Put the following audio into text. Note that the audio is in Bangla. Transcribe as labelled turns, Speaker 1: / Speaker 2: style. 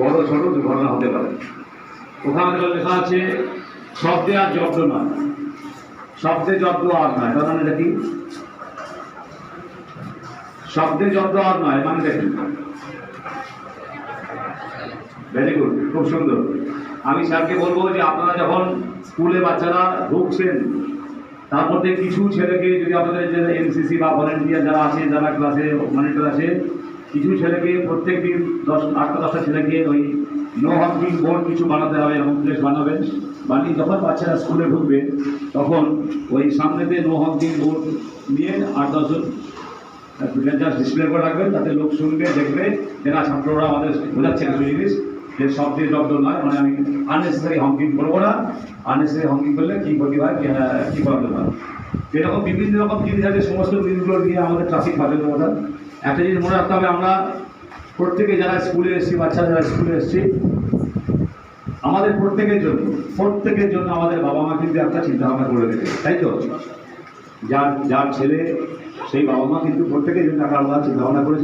Speaker 1: বড় ছোট দুর্ঘটনা হতে পারে। ওখানে লেখা আছে, শব্দে আর জব্দ নয়। শব্দে জব্দ আর নয়, তার মানে কি? শব্দে জব্দ আর নয় মানে দেখি ভেরি গুড খুব সুন্দর। আমি স্যারকে বলব যে আপনারা যখন স্কুলে বাচ্চারা ঢুকছেন তার মধ্যে কিছু ছেলেকে যদি আপনাদের যে এনসিসি বা ভলেন্টিয়ার যারা আছে, যারা ক্লাসে মনিটর আছে কিছু ছেলেকে প্রত্যেক দিন দশ আটটা দশটা ছেলেকে ওই নো হকিং বোর্ড কিছু বানাতে হবে এবং প্লেস বানাবেন। বানিয়ে যখন বাচ্চারা স্কুলে ঢুকবে তখন ওই সামনেতে নো হকিং বোর্ড নিয়ে আট দশজন জাস্ট ডিসপ্লে করে রাখবেন তাতে লোক শুনবে দেখবে যে ছাত্ররা আমাদের বোঝাচ্ছে কিছু জিনিস যে সব দিয়ে জব্দ নয় মানে আমি আননেসেসারি হংকিং করব না। আননেসেসারি হংকিং করলে কী ক্ষতি হয় কি, প্রবলেম হয় এরকম বিভিন্ন রকম জিনিস আছে সমস্ত জিনিসগুলো নিয়ে আমাদের ট্রাফিক সচেতনতা একটা জিনিস মনে রাখতে হবে, আমরা প্রত্যেকে যারা স্কুলে এসেছি বাচ্চা যারা স্কুলে এসেছি, আমাদের প্রত্যেকের জন্য প্রত্যেকের জন্য আমাদের বাবা মা কিন্তু একটা চিন্তা ভাবনা করে দেবে তাই তো? যার যার ছেলে, সেই বাবা মা কিন্তু প্রত্যেকের জন্য একটা আলাদা চিন্তা ভাবনা করেছে।